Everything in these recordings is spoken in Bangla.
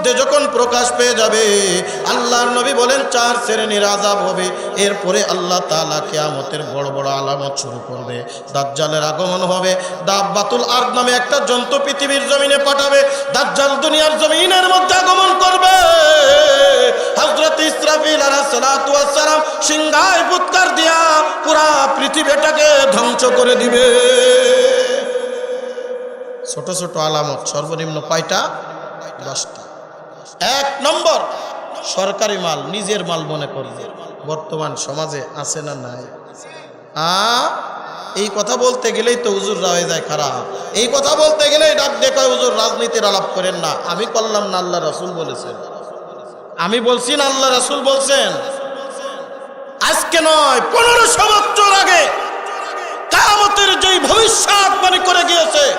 মধ্যে যখন প্রকাশ পেয়ে যাবে, আল্লাহর নবী বলেন চার শ্রেণির আজাব হবে। এরপরে আল্লাহ তাআলা কেয়ামতের বড় বড় আলামত শুরু করবে। দাজ্জালের আগমন হবে। দাব্বাতুল আর্দ নামে একটা জন্তু পৃথিবীর জমিনে পাঠাবে। দাজ্জাল দুনিয়ার জমিনের মধ্যে আগমন করবে। সিংহায় দিয়া পুরা পৃথিবীটাকে ধ্বংস করে দিবে। ছোট ছোট আলামত, সর্বনিম্ন কয়টা? দশটা। এক নম্বর, সরকারি মাল, নিজের মাল মনে করবে বর্তমান সমাজে আছে না নাই। আ, এই কথা বলতে গেলেই তো হুজুর হয়ে যায় খারাপ। এই কথা বলতে গেলেই ডাক দেখো হুজুর, রাজনীতির আলাপ করেন না। আমি করলাম না, আল্লাহ রাসূল বলেছেন। আমি বলছি না, আল্লাহ রাসূল বলছেন। আজকে নয়, পনেরোশো বছর আগে কামতের যেই ভবিষ্যৎবাণী করে গিয়েছে,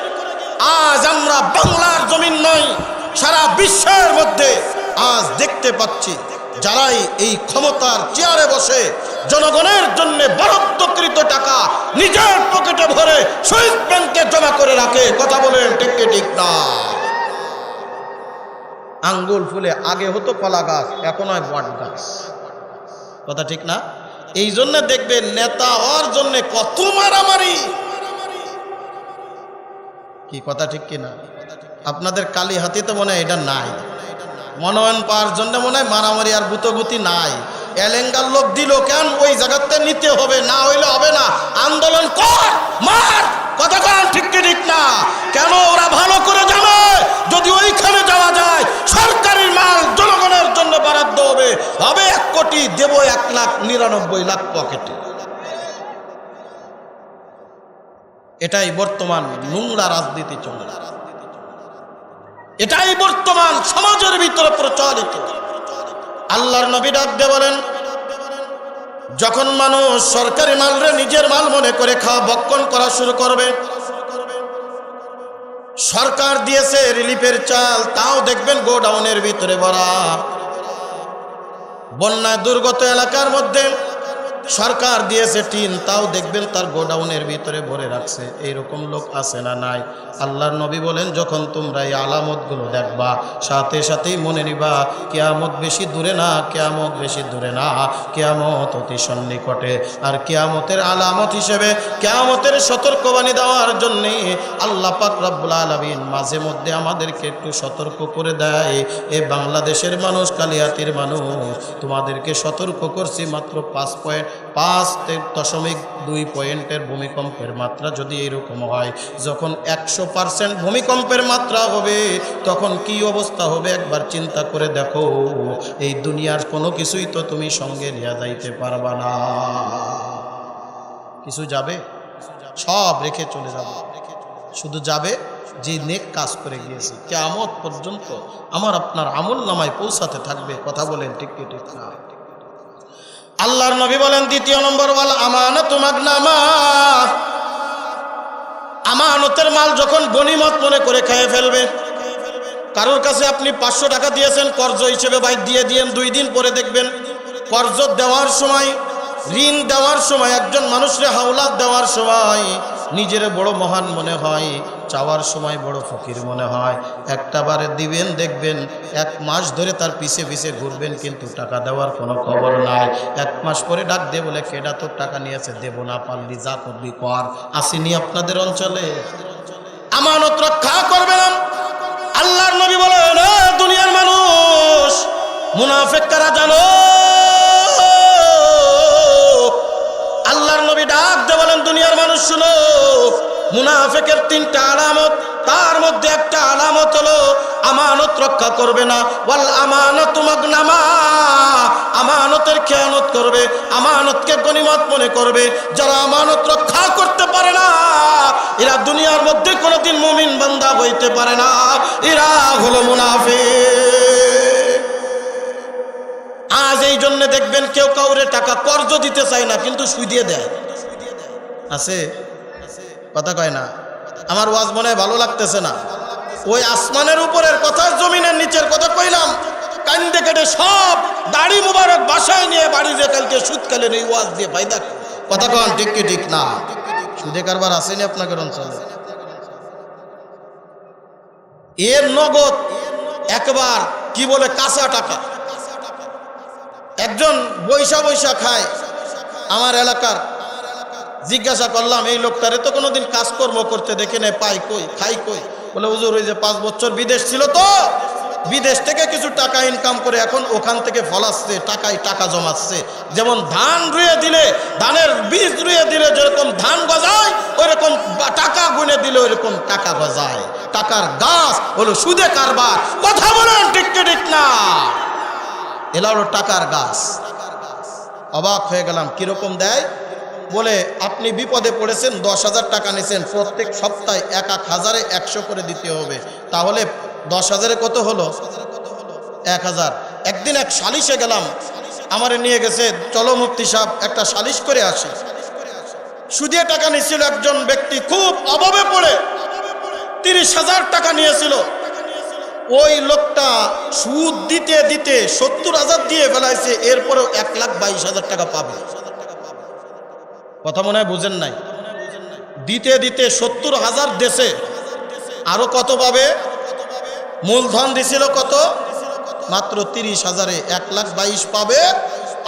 আজ আমরা বাংলার জমিন নয়। সারা বিশ্বের মধ্যে আজ দেখতে পাচ্ছি যারাই এই ক্ষমতার চেয়ারে বসে জনগণের জন্য বরাদ্দকৃত টাকা নিজের পকেটে ভরে সুইস ব্যাংকে জমা করে রাখে, কথা বলেন ঠিক কি ঠিক না? আঙ্গুল ফুলে আগে হতো কলা গাছ, এখন হয় বট গাছ। কথা ঠিক না? এই জন্য দেখবেন নেতা হওয়ার জন্য কত মারামারি। কি কথা ঠিক কি না? আপনাদের কালী হাতি তো মনে হয় এটা নাই। মনোনয়ন পাওয়ার জন্য মনে হয় মারামারি আর ভূতভূতি নাই। এলেঙ্গার লোক দিল কেন? ওই জায়গাতে নিতে হবে, না হইলে হবে না। আন্দোলন কর, মার। কথা কারণ ঠিক ঠিক না? কেন ওরা ভালো করে জানে? যদি ওইখানে যাওয়া যায় সরকারি মাল জনগণের জন্য বরাদ্দ হবে। হবে এক কোটি, দেব এক লাখ, নিরানব্বই লাখ পকেটে। এটাই বর্তমান নোংরা রাজনীতি চলে। এটাই বর্তমান সমাজের ভিতরে প্রচলিত। আল্লাহর নবী ডাক দিয়ে বলেন, যখন মানুষ সরকারি মালরে নিজের মাল মনে করে খাওয়া বক্ষণ করা শুরু করবে, সরকার দিয়েছে রিলিফের চাল, তাও দেখবেন গোডাউনের ভিতরে ভরা। বন্যা দুর্গত এলাকার মধ্যে সরকার দিয়েছে টিন, তাও দেখবেন তার গোডাউনের ভিতরে ভরে রাখছে। এইরকম লোক আছে না নাই? আল্লাহর নবী বলেন, যখন তোমরা এই আলামতগুলো দেখবা, সাথে সাথেই মনে নিবা, কেয়ামত বেশি দূরে না, কেয়ামত বেশি দূরে না, কেয়ামত অতি সন্নিকটে। আর কেয়ামতের আলামত হিসেবে কেয়ামতের সতর্কবাণী দেওয়ার জন্যে আল্লাহ পাক রব্বুল আলমিন মাঝে মধ্যে আমাদেরকে একটু সতর্ক করে দেয়। এ বাংলাদেশের মানুষ, কালিয়াতির মানুষ, তোমাদেরকে সতর্ক করছি মাত্র পাঁচ পয়েন্ট পাঁচ দশমিক দুই পয়েন্টের ভূমিকম্পের মাত্রা যদি এরকম হয়, যখন একশো পার্সেন্ট ভূমিকম্পের মাত্রা হবে, তখন কি অবস্থা হবে একবার চিন্তা করে দেখো। এই দুনিয়ার কোনো কিছুই তো তুমি সঙ্গে নিয়ে যাইতে পারবা না। কিছু যাবে? সব রেখে চলে যাবে। শুধু যাবে যে নেক কাজ করে গিয়েছে। কেয়ামত পর্যন্ত আমার আপনার আমল নামায় পৌঁছাতে থাকবে। কথা বলেন ঠিক ঠিক না? আল্লাহর নবী বলেন দ্বিতীয় নম্বর বল মাগনামা। আমানতের মাল যখন বনিমত মনে করে খেয়ে ফেলবে কারোর কাছে আপনি পাঁচশো টাকা দিয়েছেন, কর্জ হিসেবে বাইক দিয়ে দিয়েন, দুই দিন পরে দেখবেন কর্জ দেওয়ার সময়, ঋণ দেওয়ার সময় একজন মানুষরে হাওলাত দেওয়ার সময় নিজের বড় মহান মনে হয়, চাওয়ার সময় বড় ফকির মনে হয়। একটা বারে দিবেন, দেখবেন এক মাস ধরে তার পিছে পিছে ঘুরবেন, কিন্তু টাকা দেওয়ার কোনো খবর নাই। এক মাস পরে ডাক দিয়ে বলে, কেডা তোর টাকা নিয়েছে দেব না, পারলি, যা করবি কর। আসেনি আপনাদের অঞ্চলে। আমানত রক্ষা করবে না। আল্লাহর নবী বলেন, "এ দুনিয়ার মানুষ মুনাফেক কারা জানো নবী ডাক দিয়ে বলেন, দুনিয়ার মানুষ শুনো, মুনাফেকের তিনটা আলামত, তার মধ্যে একটা আলামত হলো, আমানত রক্ষা করবে না। বল আমানত মাগনামা, আমানতের খেয়ানত করবে, আমানতকে গনিমত মনে করবে। যারা আমানত রক্ষা করতে পারে না, এরা দুনিয়ার মধ্যে কোনোদিন মুমিন বান্দা হইতে পারে না। এরা হলো মুনাফিক। আজ এই জন্য দেখবেন কেউ কাউরে টাকা কর্জ দিতে চায় না, কিন্তু সুই দিয়ে আছে? কথা কয় না? আমার ওয়াজ মনে ভালো লাগতেছে না। ওই আসমানের উপরের কথা, জমিনের নিচের কথা কইলাম। কান্দে কেটে সব দাড়ি মুবারক বাসায় নিয়ে বাড়ি যে কালকে সুদ কালেন এই ওয়াজ দিয়ে ফায়দা? কথা কন, ঠিক কি ঠিক না? সুদে কারবার আসেনি আপনাদের অঞ্চলে? এর নগদ একবার কি বলে কাঁচা টাকা। একজন বৈশা বৈশা খায় আমার এলাকার। জিজ্ঞাসা করলাম, এই লোকটারে তো কোনোদিন কাজকর্ম করতে দেখে নেই পাই কই খাই কই? বলে, হুজুর, ওই যে পাঁচ বছর বিদেশ ছিল তো, বিদেশ থেকে কিছু টাকা ইনকাম করে এখন ওখান থেকে ফলাচ্ছে, টাকায় টাকা জমাচ্ছে। যেমন ধান রুয়ে দিলে, ধানের বীজ রুয়ে দিলে যেরকম ধান গজায়, ওইরকম টাকা গুনে দিলে ওইরকম টাকা গজায়। টাকার গাছ হলো সুদে কারবার। কথা বলেন, ঠিক ঠিক না? এলা হলো টাকার গাছ। অবাক হয়ে গেলাম, কীরকম দেয়? বলে, আপনি বিপদে পড়েছেন, দশ হাজার টাকা নিয়েছেন, প্রত্যেক সপ্তাহে এক এক হাজারে একশো করে দিতে হবে। তাহলে দশ হাজারে কত হলো? এক হাজার। একদিন এক সালিশে গেলাম, আমারে নিয়ে গেছে, চলো মুফতি সাহেব, একটা সালিশ করে আসি। সুদিয়ে টাকা নিয়েছিল একজন ব্যক্তি, খুব অভাবে পড়ে, তিরিশ হাজার টাকা নিয়েছিল। ওই লোকটা সুদ দিতে দিতে সত্তর হাজার দিয়ে ফেলাইছে, এরপরেও এক লাখ বাইশ হাজার টাকা পাবে। কথা মনে হয় বুঝেন নাই? দিতে দিতে সত্তর হাজার দেশে আরও কত পাবে? মূলধন দিছিল কত? মাত্র তিরিশ হাজারে এক লাখ বাইশ পাবে।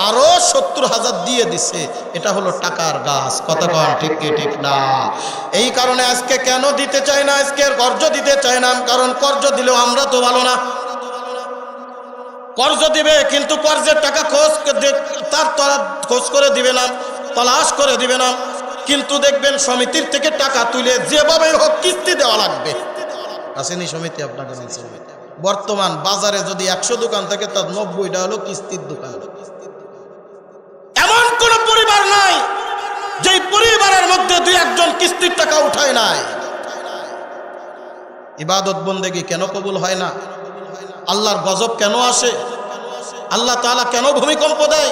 আরও সত্তর হাজার দিয়ে দিছে। এটা হলো টাকার গাছ। কত কন ঠিক ঠিক না? এই কারণে আজকে কেন দিতে চাই না? আজকে কর্জ দিতে চায় না। কারণ কর্জ দিলেও আমরা তো ভালো না। কর্জ দিবে, কিন্তু কর্জের টাকা খোঁজ তার খোঁজ করে দিবে না, তলাশ করে দিবে না। কিন্তু দেখবেন সমিতির থেকে টাকা তুলে যেভাবে হোক কিস্তি দেওয়া লাগবে। আসেনি সমিতি আপনাকে নিচে বর্তমান বাজারে যদি একশো দোকান থাকে, তার নব্বইটা হলো কিস্তির দোকান। পরিবার নাই, যেই পরিবারের মধ্যে দুই একজন কিস্তির টাকা উঠায় নাই। ইবাদত বন্দেগি কেন কবুল হয় না? আল্লাহর গজব কেন আসে? আল্লাহ তাআলা কেন ভূমিকম্প দেয়?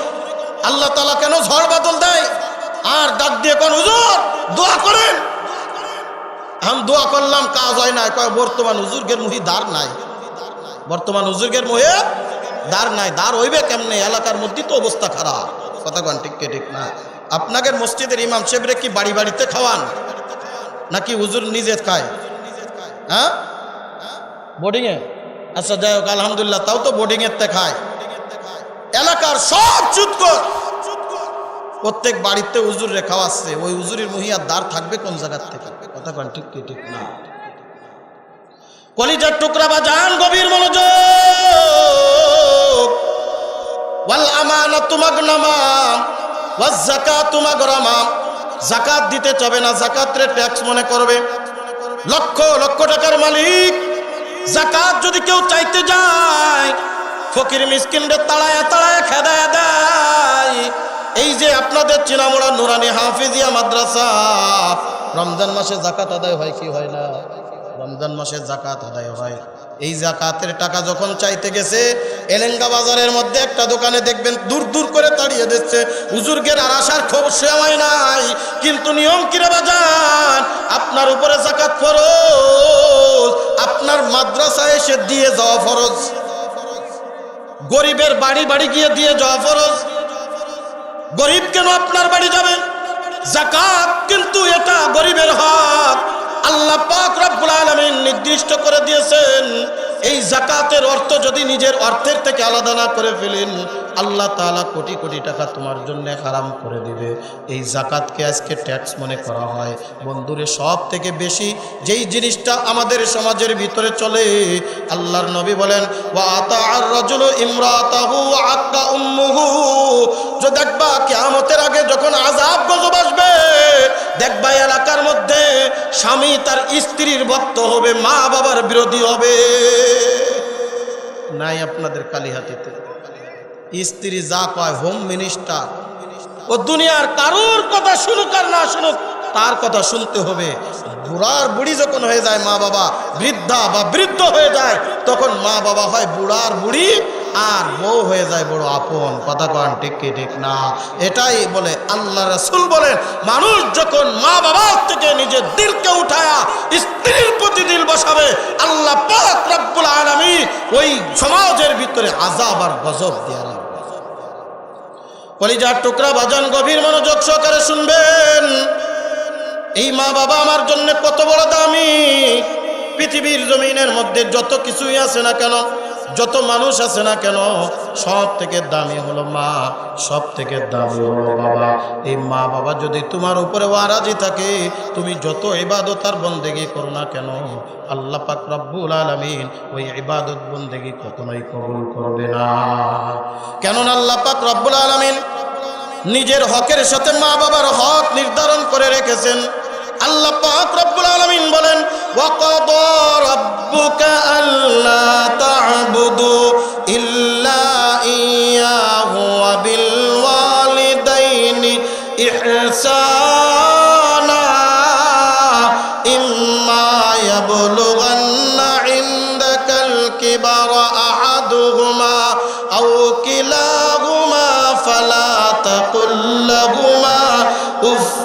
আল্লাহ তাআলা কেন ঝড় বাদল দেয়? আর ডাক দিয়ে কোন হুজুর, দোয়া করেন। আমি দোয়া করলাম, কাজ হয় না কয়, বর্তমান হুজুর্গের মুহি দার নাই। বর্তমান হুজুর্গের মুহে দার নাই। দার হইবে কেমনে? এলাকার মধ্যে তো অবস্থা খারাপ। কথা ঠিক কি, ঠিক না? আপনাদের মসজিদের ইমাম সাহেবরে কি বাড়ি বাড়িতে খাওয়ান? নাকি হুজুর নিজে খায়? হ্যাঁ? বোর্ডিংয়ে আচ্ছা যাই হোক, আলহামদুলিল্লাহ, তাও তো বোর্ডিংয়ের তে খায়। এলাকার সব চুতকর প্রত্যেক বাড়িতে হুজুর রে আসছে ওই হুজুরের মহিয়ার দ্বার থাকবে কোন জায়গার থেকে? কথা কন ঠিক ঠিক না? কলিজার টুকরা বা যান গভীর মনোযোগ। ওয়াল ওয়াজ যাকাতু মাগরামাম যাকাত দিতে না ট্যাক্স মনে করবে। লক্ষ লক্ষ টাকার মালিক। জাকাত যদি কেউ চাইতে যায়, ফকির তাড়ায় তাড়ায় এই যে আপনাদের চিনামোড়া নুরানি হাফিজিয়া মাদ্রাসা, রমজান মাসে জাকাত আদায় হয় কি হয় না? রমজান মাসে জাকাত আদায় হয়। এই জাকাতের টাকা যখন চাইতে গেছে, এলেঙ্গা বাজারের মধ্যে একটা দোকানে দেখবেন দূর দূর করে তাড়িয়ে দিচ্ছে। হুজুরগের আর আসার খবর সেমাই নাই, কিন্তু নিয়ম কিরে বাজান? আপনার উপরে জাকাত ফরজ, আপনার মাদ্রাসায় এসে দিয়ে যাওয়া ফরজ। গরিবের বাড়ি বাড়ি গিয়ে দিয়ে যাওয়া ফরজ। গরিব কেন আপনার বাড়ি যাবে? জাকাত কিন্তু এটা গরিবের হক। আল্লাহ পাক রব্বুল আলামিন নির্দিষ্ট করে দিয়েছেন, এই জাকাতের অর্থ যদি নিজের অর্থের থেকে আলাদা না করে ফেলেন, আল্লাহ তাআলা কোটি কোটি টাকা তোমার জন্য হারাম করে দিবে। এই জাকাতকে আজকে ট্যাক্স মনে করা হয়। বন্ধুরে সব থেকে বেশি যেই জিনিসটা আমাদের সমাজের ভিতরে চলে, আল্লাহর নবী বলেন, ওয়া আতাআর রাজুলু ইমরাতাহু ওয়া আক্কা উম্মুহু। যে দেখবা কিয়ামতের আগে যখন আযাব গজব আসবে, দেখবা স্বামী তার স্ত্রীর ভক্ত হবে, মা বাবার বিরোধী হবে। নাই আপনাদের কালিহাতিতে। স্ত্রী যা কয় হোম মিনিস্টার। ও দুনিয়ার কারোর কথা শুনুক আর না শুনুক, তার কথা শুনতে হবে। বুড়ার বুড়ি যখন হয়ে যায় মা বাবা, বৃদ্ধা বা বৃদ্ধ হয়ে যায়, তখন মা বাবা হয় বুড়ার বুড়ি। আর বউ হয়ে যায় বড় আপন। কথা কন, ঠিক কি, ঠিক না? এটাই বলে আল্লাহ রসুল বলেন, মানুষ যখন মা বাবার থেকে নিজের দিলকে উঠায়া স্ত্রীর প্রতি দিল বসাবে, আল্লাহ পাক রব্বুল ওই সমাজের ভিতরে আজাব আর গজব রাখবে কলিজার টুকরা বাজান, গভীর মনোযোগ সহকারে শুনবেন। এই মা বাবা আমার জন্য কত বড় দামি। পৃথিবীর জমিনের মধ্যে যত কিছুই আছে না কেন যত মানুষ আছে না কেন, সব থেকে দামি হলো মা, সব থেকে দামি হলো বাবা। এই মা বাবা যদি তোমার উপরে ওয়ারাজি থাকে, তুমি যত ইবাদত আর বন্দেগি করো না কেন, আল্লাহ পাক রব্বুল আলামিন ওই ইবাদত বন্দেগি কখনোই কবুল করবে না। কেননা আল্লাহ পাক রব্বুল আলামিন নিজের হকের সাথে মা বাবার হক নির্ধারণ করে রেখেছেন। আল্লাহ পাক রব্বুল আলামিন বলেন, ওয়াকাদা রাব্বুকা আল্লা তা'বুদু ইল্লা ইয়াহু ওয়া বিল ওয়ালিদাইনি ইহসানা ইম্মা ইয়াবলুগান্না ইনদাকাল কিবারা আহাদুহুমা আও কিলাহুমা ফালা তাকুল লাহুমা উফিন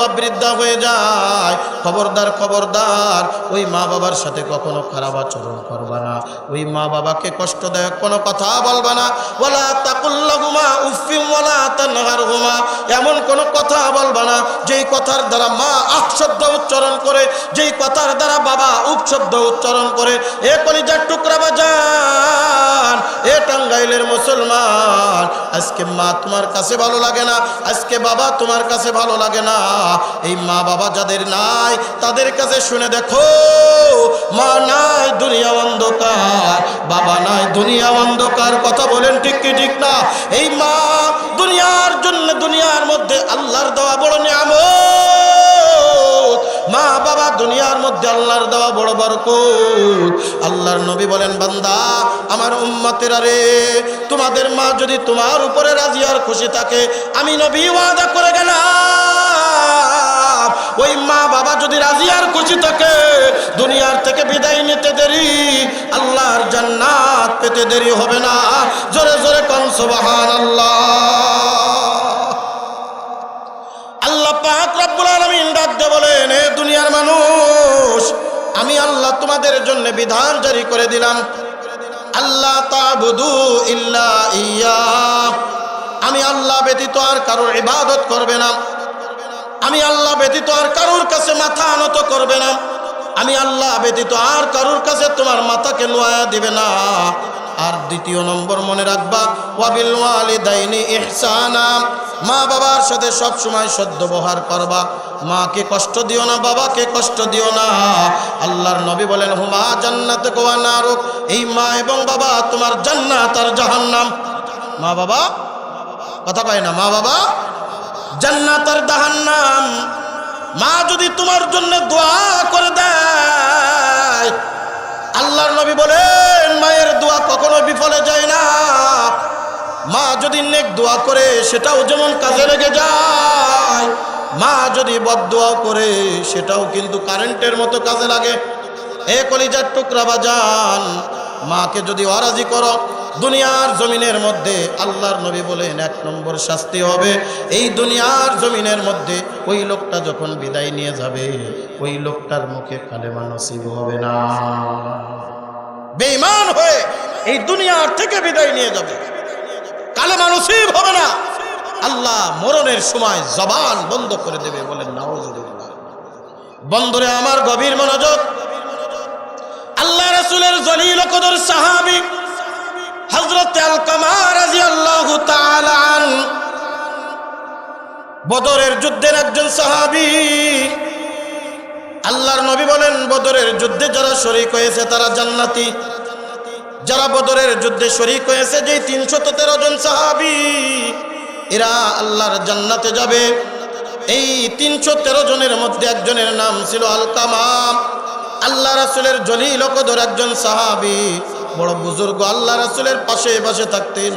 বা বৃদ্ধা হয়ে যায়। খবরদার খবরদার, ওই মা বাবার সাথে কখনো খারাপ আচরণ করবা না। ওই মা বাবাকে কষ্টদায়ক কোনো কথা বলবা না। ওলা তাকুল্লাহুমা উফিম ওয়ালা তানহারহুমা, এমন কোনো কথা বলবা না। যেই কথার দ্বারা মা আশব্দ উচ্চারণ করে, যেই কথার দ্বারা বাবা উপশব্দ উচ্চারণ করে, এ কলিজার টুকরা বাজান, এ টাঙ্গাইলের মুসলমান। আজকে মা তোমার কাছে ভালো লাগে না, আজকে বাবা তোমার কাছে ভালো লাগে না। এই মা বাবা যাদের নাই, তাদের কাছে শুনে দেখো, মা নাই, দুনিয়া অন্ধকার, বাবা নাই, দুনিয়া অন্ধকার। কথা বলেন ঠিক কি ঠিক না? এই মা দুনিয়ার জন্য, দুনিয়ার মধ্যে আল্লাহর দেওয়া বড় নিয়ামত। মা বাবা দুনিয়ার মধ্যে আল্লাহর দেওয়া বড় বরকত। আল্লাহর নবী বলেন, বান্দা, আমার উম্মতেরা রে, তোমাদের মা যদি তোমার উপরে রাজি আর খুশি থাকে, আমি নবী ওয়াদা করে গেলাম। ওই মা বাবা যদি রাজি আর খুশি থাকে, দুনিয়ার থেকে বিদায় নিতে দেরি, আল্লাহর জান্নাত পেতে দেরি হবে না। জোরে জোরে কন, সুবহানাল্লাহ। আল্লাহ পাক রব্বুল আলামিন ডাক দিয়ে বলেন হে দুনিয়ার মানুষ, আমি আল্লাহ তোমাদের জারি করে দিলাম। আল্লাহ ইয়া। আমি আল্লাহ ব্যতীত আর কারোর ইবাদত করবে না। আমি আল্লাহ ব্যতীত আর কারোর কাছে মাথা আনত করবে না। আমি আল্লাহ ব্যতীত আর কারোর কাছে তোমার মাথাকে নোয়া দিবে না। আর দ্বিতীয় নম্বর মনে রাখবা, ওয়াবিল ওয়ালিদাইনি ইহসানা। মা বাবার সাথে সব সময় সদ্ব্যবহার করবা। মাকে কষ্ট দিও না, বাবাকে কষ্ট দিও না। আল্লাহর নবী বলেন, হুমা জান্নাত কোয়া নারক। এই মা এবং বাবা তোমার জান্নাত আর জাহান্নাম। মা বাবা? কথা পায় না, মা বাবা? জান্নাত আর জাহান্নাম। মা যদি তোমার জন্য দোয়া করে দেয়, আল্লাহর নবী বলেন, মায়ের দোয়া কখনো বিফলে যায় না। মা যদি নেক দোয়া করে, সেটাও যেমন কাজে লেগে যায়। মা যদি বদদোয়াও করে, সেটাও কিন্তু কারেন্টের মতো কাজে লাগে। এ কলিজার টুকরা বাজান, মাকে যদি অরাজি করো দুনিয়ার জমিনের মধ্যে আল্লাহর নবী বলেন, এক নম্বর শাস্তি হবে, এই দুনিয়ার জমিনের মধ্যে ওই লোকটা যখন বিদায় নিয়ে যাবে, ওই লোকটার মুখে কালেমা নসিব হবে না। বেঈমান হয়ে এই দুনিয়ার থেকে বিদায় নিয়ে যাবে। কালেমা নসিব হবে না। আল্লাহ মরণের সময় জবান বন্ধ করে দেবে বলেন, নাউজুবিল্লাহ। বন্ধুরে, আমার গভীর মনোযোগ। আল্লাহ রসুলের জলিল কদর সাহাবী বদরের যুদ্ধের একজন সাহাবী। আল্লাহর নবী বলেন, বদরের যুদ্ধে যারা শরীক হয়েছে তারা জান্নাতি। যারা বদরের যুদ্ধে শরীক হয়েছে, যেই তিনশত তেরো জন সাহাবি, এরা আল্লাহর জান্নাতে যাবে। এই তিনশো তেরো জনের মধ্যে একজনের নাম ছিল আলকামা আল্লাহ রাসুলের জলিল কদর একজন সাহাবি। বড় বুজুর্গ আল্লাহ রাসুলের পাশে বসে থাকতেন।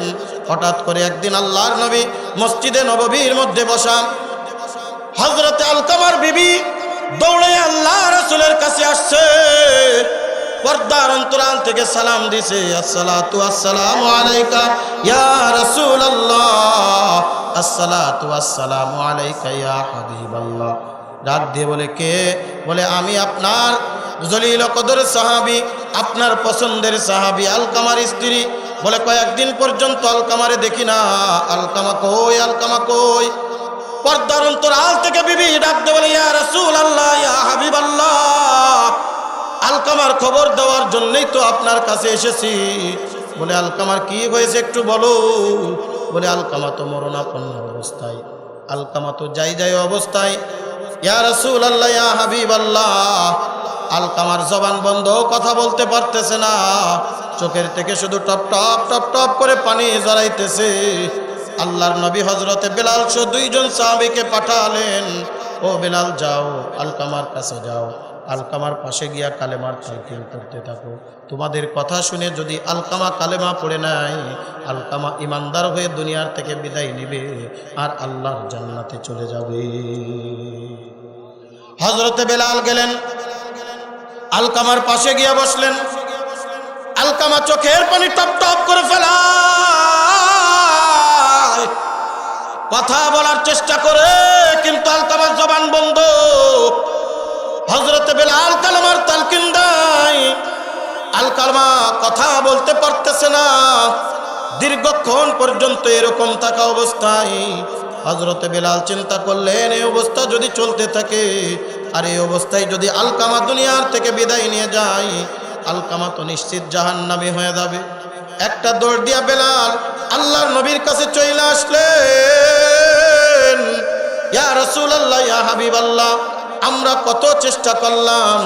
হঠাৎ করে একদিন আল্লাহর নবী মসজিদে নববীর মধ্যে বসা। হজরতে আলকামার বিবি দৌড়ে আল্লাহ রাসুলের কাছে আসছে। থেকে সালাম ইয়া বলে, কে? বলে, আমি আপনার জলিল কদর সাহাবি। আপনার পছন্দের সাহাবি আলকামার স্ত্রী বলে, কয়েকদিন পর্যন্ত আলকামারে দেখি না। আলকামা কই আলকামা কই? পর্দার অন্তরাল থেকে বিবি ডাকতে বলে, ইয়া রাসূল আল্লাহ ইয়া হাবিব আল্লাহ আলকামার খবর দেওয়ার জন্যই তো আপনার কাছে এসেছি। বলে, আলকামার কি হয়েছে একটু বলো। বলে, আলকামা তো মরণাপন্ন অবস্থায়। আলকামা তো যাই যাই অবস্থায়। ইয়া রাসূল আল্লাহ ইয়া হাবিব আল্লাহ আলকামার জবান বন্ধ, কথা বলতে পারতেছে না। চোখের থেকে শুধু টপ টপ টপ টপ করে পানি জড়াইতেছে আল্লাহর নবী হজরতে বেলাল সহ দুইজন সাহাবিকে পাঠালেন, ও বেলাল, যাও, আলকামার কাছে যাও। আলকামার পাশে গিয়া কালেমার তালকিন করতে থাকো। তোমাদের কথা শুনে যদি আলকামা কালেমা পড়ে নাই, আলকামা ইমানদার হয়ে দুনিয়ার থেকে বিদায় নিবে আর আল্লাহর জান্নাতে চলে যাবে। হজরতে বেলাল গেলেন আলকামার পাশে গিয়া বসলেন। আলকামা চোখের পানি টপ টপ করে ফেলা কথা বলার চেষ্টা করে, কিন্তু আলকামার জবান বন্ধ। হজরতে বেলাল কালামার তালকিন দেয়। আল কথা বলতে পারতেছে না। দীর্ঘক্ষণ পর্যন্ত এরকম থাকা অবস্থায় হজরতে বেলাল চিন্তা করলেন এই অবস্থা যদি চলতে থাকে আর এই অবস্থায় যদি আলকামা দুনিয়ার থেকে বিদায় নিয়ে যায়, আলকামা তো নিশ্চিত জাহান্নামী হয়ে যাবে। একটা দৌড় দিয়া বেলাল আল্লাহর নবীর কাছে চলে আসলে ইয়া রসুল আল্লাহ ইয়া হাবিব আল্লাহ আমরা কত চেষ্টা করলাম,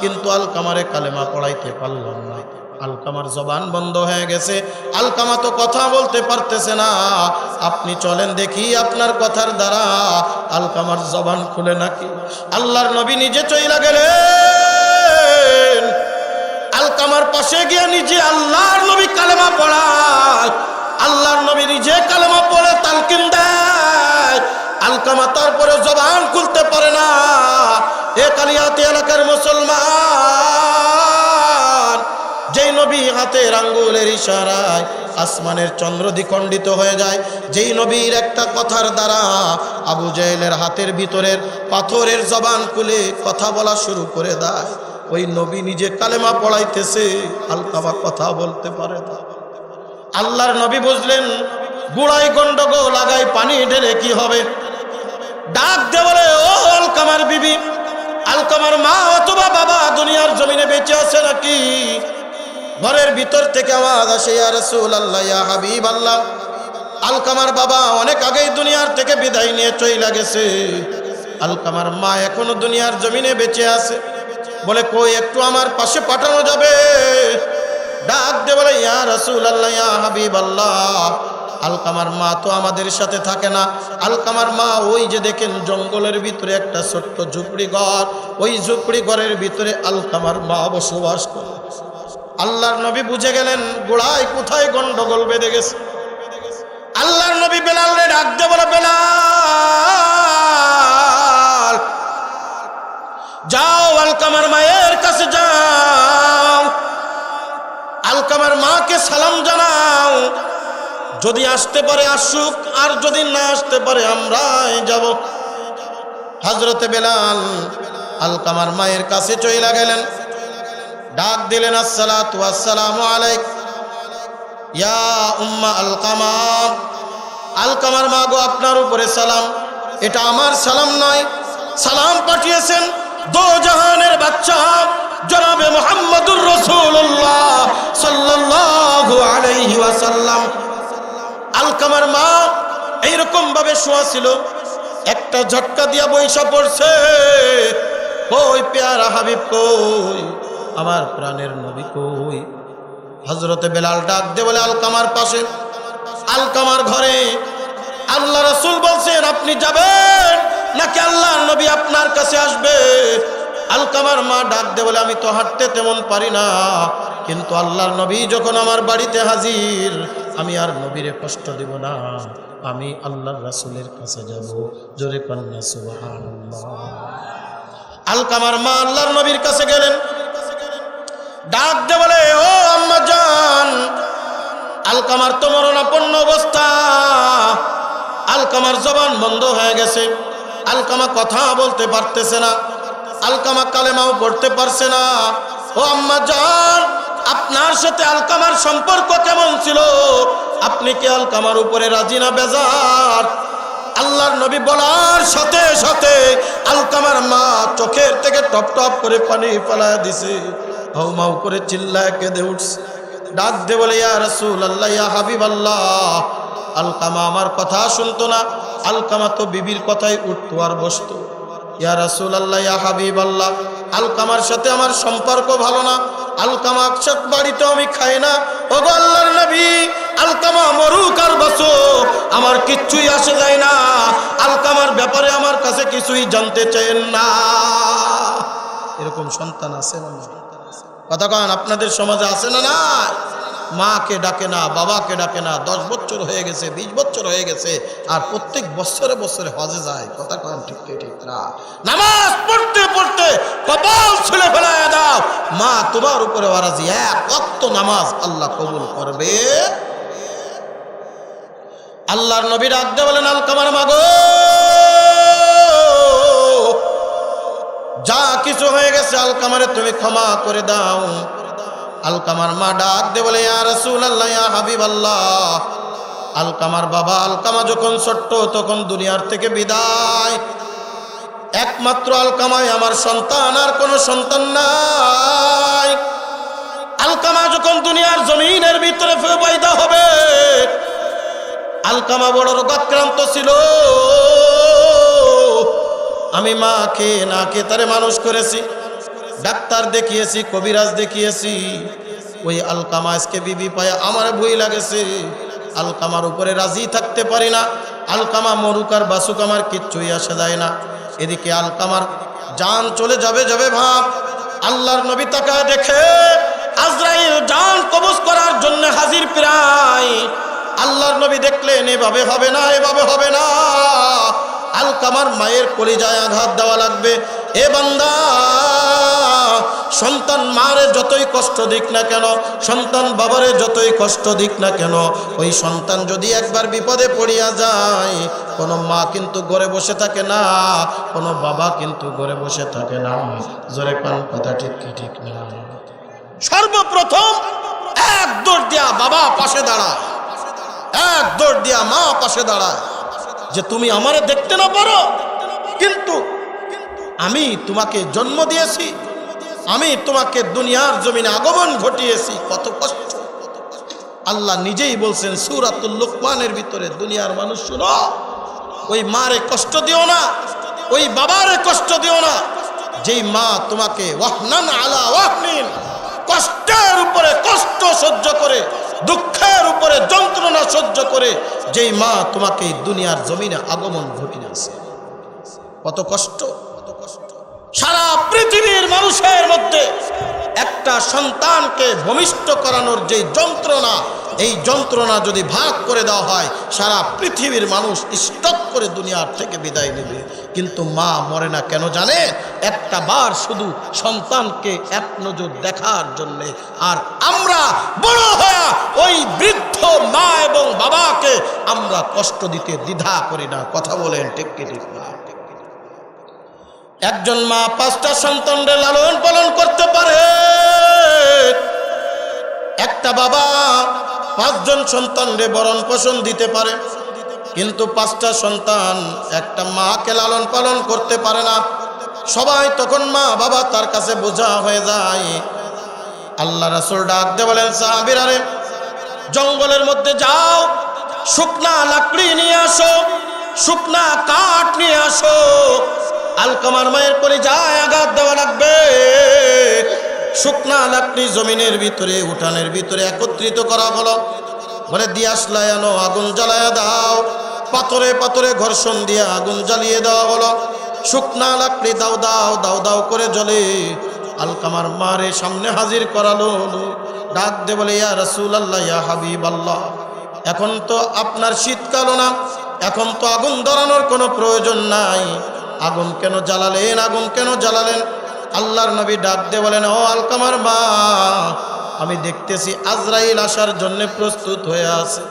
কিন্তু আলকামারে কালেমা পড়াইতে পারলাম আলকামার জবান বন্ধ হয়ে গেছে। আলকামা তো কথা বলতে পারতেছে না। আপনি চলেন দেখি আপনার কথার দ্বারা আলকামার জবান খুলে নাকি। আল্লাহর নবী নিজে চইলা গেলেন। আলকামার পাশে গিয়ে নিজে আল্লাহর নবী কালেমা পড়ায়। আল্লাহর নবী নিজে কালেমা পড়ে তালকিন দেয়। আলকামা তারপরে জবান খুলতে পারে না। এ কালিয়াতি এলাকার মুসলমান। নবী হাতের আঙ্গুলের ইশারায় আসমানের চন্দ্র দ্বিখণ্ডিত হয়ে যায়। যেই নবীর একটা কথার দ্বারা আবু জাহেলের হাতের ভিতরের পাথরের জবান খুলে কথা বলা শুরু করে দেয়। ওই নবী নিজে কালেমা পড়াইতেছে আলকামা কথা বলতে পারে না। আল্লাহর নবী বুঝলেন গুড়াই গন্ডগোল লাগাই পানি ঢেলে কি হবে? ডাক দে বলে, ও আলকামার বিবি, আলকামার মা অথবা বাবা দুনিয়ার জমিনে বেঁচে আছে নাকি? ঘরের ভিতর থেকে আওয়াজ আসে, ইয়া রাসূল ইয়া হাবিব আল্লাহ আলকামার বাবা অনেক আগেই দুনিয়ার থেকে বিদায় নিয়ে চইলা গেছে। আলকামার মা এখনও দুনিয়ার জমিনে বেঁচে আছে। বলে, কই, একটু আমার পাশে পাঠানো যাবে? ডাক দে বলে, ইয়া রাসূল আল্লাহ ইয়া হাবিব আল্লাহ আলকামার মা তো আমাদের সাথে থাকে না। আলকামার মা ওই যে দেখেন, জঙ্গলের ভিতরে একটা ছোট্ট ঝুপড়ি ঘর। ওই ঝুপড়ি ঘরের ভিতরে আলকামার মা বসবাস করে। আল্লাহর নবী বুঝে গেলেন, গোড়ায় কোথায় গন্ডগোল বেঁধে গেছে? আল্লাহর নবী বেলাল রে ডাক দে বলে, বেলাল, যাও আলকামার মায়ের কাছে যাও। আলকামার মাকে সালাম জানাও। যদি আসতে পারে আসুক, আর যদি না আসতে পারে আমরাই যাব। হজরতে বেলাল আলকামার মায়ের কাছে চইলা গেলেন। ডাক দিলেন ইয়া উম্মা আলকামা আলকামার মা গো, আপনার উপরে সালাম। এটা আমার সালাম নয়, সালাম পাঠিয়েছেন দো জাহানের বাচ্চা জনাবে মোহাম্মদুর রসুল্লাহ সাল্লাল্লাহু আলকামার মা এইরকম ভাবে শোয়া ছিল, একটা ঝটকা দিয়া বৈশা পড়ছে। কই পেয়ারা হাবিব কই? আমার প্রাণের নবী কই? হজরতে বেলাল ডাক দে বলে, আলকামার পাশে, আলকামার ঘরে। আল্লাহ রসুল বলছেন, আপনি যাবেন নাকি আল্লাহ নবী আপনার কাছে আসবে? আলকামার মা ডাক দে বলে, আমি তো হাঁটতে তেমন পারি না, কিন্তু আল্লাহর নবী যখন আমার বাড়িতে হাজির, আমি আর নবীরে কষ্ট দেব না, আমি আল্লাহর রাসুলের কাছে যাব। জোরে কন্যা, সুবহানাল্লাহ। আলকামার মা আল্লাহর নবীর কাছে গেলেন। ডাক দে বলে, ও আম্মা জান, আলকামার তো মরণাপন্ন অবস্থা। আলকামার জবান বন্ধ হয়ে গেছে। আলকামা কথা বলতে পারতেছে না। আলকামা কালেমাও পড়তে পারছে না। ও আম্মা জান, আপনার সাথে আলকামার সম্পর্ক কেমন ছিল? আপনি কি আলকামার উপরে রাজি না বেজার? আল্লাহর নবী বলার সাথে সাথে আলকামার মা চোখের থেকে টপ টপ করে পানি ফেলায় দিছে। হাউ মাউ করে চিল্লায় কেঁদে উঠছে। ডাক দে বলে, ইয়া রাসূল আল্লাহ ইয়া হাবিব আল্লাহ আলকামা আমার কথা শুনতো না। আলকামা তো বিবির কথাই উঠতো আর বসতো। ইয়া রাসূল আল্লাহ ইয়া হাবিব আল্লাহ আলকামার সাথে আমার সম্পর্ক ভালো না। আলকামা আকসাক বাড়িতে আমি খাই না। ও আল্লাহর নবী, আলকামা মরুক আর বসো আমার কিচ্ছুই আসে যায় না। আলকামার ব্যাপারে আমার কাছে কিছুই জানতে চাইেন না। এরকম সন্তান আছে না? কথা কন, আপনাদের সমাজে আছে না না মাকে ডাকে না, বাবাকে ডাকে না, দশ বছর হয়ে গেছে, বিশ বছর হয়ে গেছে, আর প্রত্যেক বছরে বছরে হজে যায়। কথা কন, ঠিক ঠিক না? নামাজ পড়তে পড়তে কপাল ছুলে ফেলায় দাও। মা, তোমার উপরে ওয়ারাজি এক অক্ত নামাজ আল্লাহ কবুল করবে। আল্লাহর নবী ডাকতে বলেন আলকামার মাগো। যা কিছু হয়ে গেছে, আলকামারে তুমি ক্ষমা করে দাও। আলকামার মা ডাক দে বলে, ইয়া রাসূল আল্লাহ ইয়া হাবিব আলকামার বাবা, আলকামা যখন ছোট্ট, তখন দুনিয়ার থেকে বিদায়। একমাত্র আলকামায় আমার সন্তান, আর কোনো সন্তান নাই। আলকামা যখন দুনিয়ার জমিনের ভিতরে পয়দা হবে, আলকামা বড় রোগাক্রান্ত ছিল। আমি মা খেয়ে না খেয়ে তারে মানুষ করেছি। ডাক্তার দেখিয়েছি, কবিরাজ দেখিয়েছি। ওই আলকামা আজকে বিবি পায় আমার ভুই লাগেছে। আলকামার উপরে রাজি থাকতে পারি না। আলকামা মরুক আর বাসুক আমার কিচ্ছুই আসে যায় না। এদিকে আলকামার জান চলে যাবে যাবে ভাব। আল্লাহর নবী তাকায় দেখে আজরাইল জান কবজ করার জন্য হাজির প্রায়। আল্লাহর নবী দেখলেন, এভাবে হবে না, এভাবে হবে না। আলকামার মায়ের কলিজায় আঘাত দেওয়া লাগবে। এ বান্দা, সন্তান মারে যতই কষ্ট দিক না কেন, সন্তান বাবারে যতই কষ্ট দিক না কেন, ওই সন্তান যদি একবার বিপদে পড়িয়া যায়, কোনো মা কিন্তু ঘরে বসে থাকে না, কোনো বাবা কিন্তু ঘরে বসে থাকে না। জোরে কোন কথা ঠিক কি, ঠিক না? সর্বপ্রথম এক দৌড় দিয়া বাবা পাশে দাঁড়ায়। এক দৌড় দিয়া মা পাশে দাঁড়ায়। যে তুমি আমারে দেখতে না পারো। কিন্তু আমি তোমাকে জন্ম দিয়েছি। আমি তোমাকে দুনিয়ার জমিনে আগমন ঘটিয়েছি। কত কষ্ট। আল্লাহ নিজেই বলছেন, সুরাতুল লোকমানের ভিতরে দুনিয়ার মানুষ শুনো। ওই মারে কষ্ট দিও না। ওই বাবারে কষ্ট দিও না। যেই মা তোমাকে ওয়াহনান আলা ওয়াহনিন, কষ্টের উপরে কষ্ট সহ্য করে দুঃখের উপরে যন্ত্রণা সহ্য করে যেই মা তোমাকে দুনিয়ার জমিনে আগমন ঘটিয়েছে কত কষ্ট কত কষ্ট। সারা পৃথিবীর মানুষের মধ্যে একটা সন্তানকে ভূমিষ্ঠ করানোর যে যন্ত্রণা এই যন্ত্রণা যদি ভাগ করে দেওয়া হয়, সারা পৃথিবীর মানুষ স্টক করে দুনিয়ার থেকে বিদায় নেবে। কিন্তু মা মরে না কেন জানে? একটা বার শুধু সন্তানকে এক নজর দেখার জন্যে। আর আমরা বড় হয়ে ওই বৃদ্ধ মা এবং বাবাকে আমরা কষ্ট দিতে দ্বিধা করি না। কথা বলেন, ঠিক কি ঠিক না? একজন মা পাঁচটা সন্তানরে লালন পালন করতে পারে। একটা বাবা পাঁচজন সন্তানরে বরণ পোষণ দিতে পারে। কিন্তু পাঁচটা সন্তান একটা মাকে লালন পালন করতে পারে না। সবাই তখন মা বাবা তার কাছে বোঝা হয়ে যায়। আল্লাহ রাসুল ডাক দে বলেন সাহাবিরারে জঙ্গলের মধ্যে যাও, শুকনা লাকড়ি নিয়ে আসো, শুকনা কাঠ নিয়ে আসো। আলকামার মায়ের পরে যায় আঘাত দেওয়া লাগবে। শুকনা লাকড়ি জমিনের ভিতরে, উঠানের ভিতরে একত্রিত করা হলো। বলে দিয়াস লায়ানো আগুন জ্বালায়া দাও। পাথরে পাথরে ঘর্ষণ দিয়ে আগুন জ্বালিয়ে দেওয়া হলো। শুকনা লাকড়ি দাও দাও দাও দাও করে জ্বলে। আলকামার মারে সামনে হাজির করালো। ডাক দে বলে, ইয়া রসুল আল্লাহ ইয়া হাবিব আল্লাহ এখন তো আপনার শীতকালও না, এখন তো আগুন ধরানোর কোনো প্রয়োজন নাই। আগুন কেন জ্বালালেন, আগুন কেন জ্বালালেন? আল্লাহর নবী ডাক দে বলেন, ও আলকামার মা, আমি দেখতেছি আজরাইল আসার জন্য প্রস্তুত হয়ে আছে।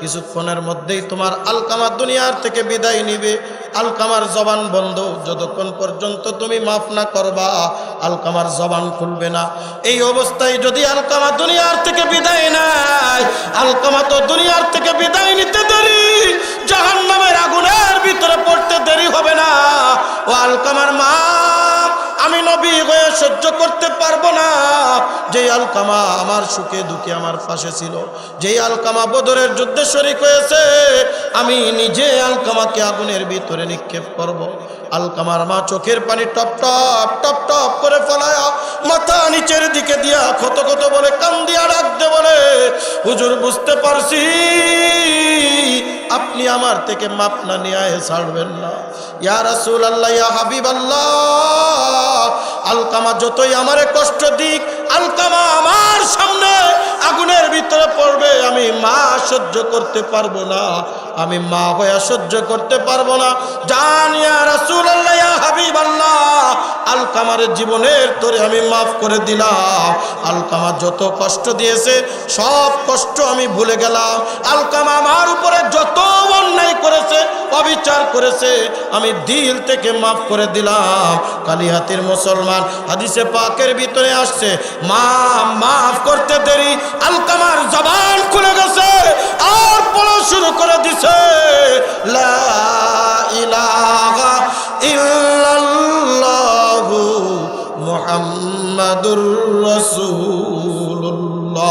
কিছুক্ষণের মধ্যেই তোমার আলকামা দুনিয়ার থেকে বিদায় নিবে। আলকামার জবান বন্ধ। যতক্ষণ পর্যন্ত তুমি মাফ না করবা, আলকামার জবান খুলবে না। এই অবস্থায় যদি আলকামা দুনিয়ার থেকে বিদায় নেয়, আলকামা তো দুনিয়ার থেকে বিদায় নিতে দেরি। জাহান নামের আগুনের ভিতরে পড়তে দেরি হবে না। ও আলকামার মা আমি নবী হয়ে সহ্য করতে পারব না যে আলকামা আমার সুখে দুঃখে আমার পাশে ছিল যেই আলকামা বদরের যুদ্ধে শরিক হয়েছে, আমি নিজে আলকামাকে আগুনের ভিতরে নিক্ষেপ করব। আলকামার মা চোখের পানি টপ টপ টপ টপ করে ফলায়া মাথা নিচের দিকে দিয়া ক্ষত ক্ষত বলে কান্দিয়া ডাকতে বলে, হুজুর, বুঝতে পারছি আপনি আমার থেকে মাপ না নিয়ে ছাড়বেন না। ইয়া রাসুল আল্লাহ ইয়া হাবিব আল্লাহ আলকামা যতই আমারে কষ্ট দিক, আলকামা আমার সামনে আগুনের ভিতরে পড়বে, আমি মা সহ্য করতে পারব না। আমি মা হয়ে সহ্য করতে পারব না। জানিয়া রাসুল আল্লাহ ইয়া হাবিব আল্লাহ আলকামার জীবনের তোরে আমি মাফ করে দিলাম। আলকামা যত কষ্ট দিয়েছে, সব কষ্ট আমি ভুলে গেলাম। আলকামা আমার উপরে যত অন্যায় করেছে অবিচার করেছে, আমি দিল থেকে মাফ করে দিলাম। কালিহাতির মুসলমান হাদিসে পাকের ভিতরে আসছে, মা, মাফ করতে দেরি, আলকামার জবান খুলে গেছে, আর পড়া শুরু করে দিছে। লা রাসূলুল্লাহ।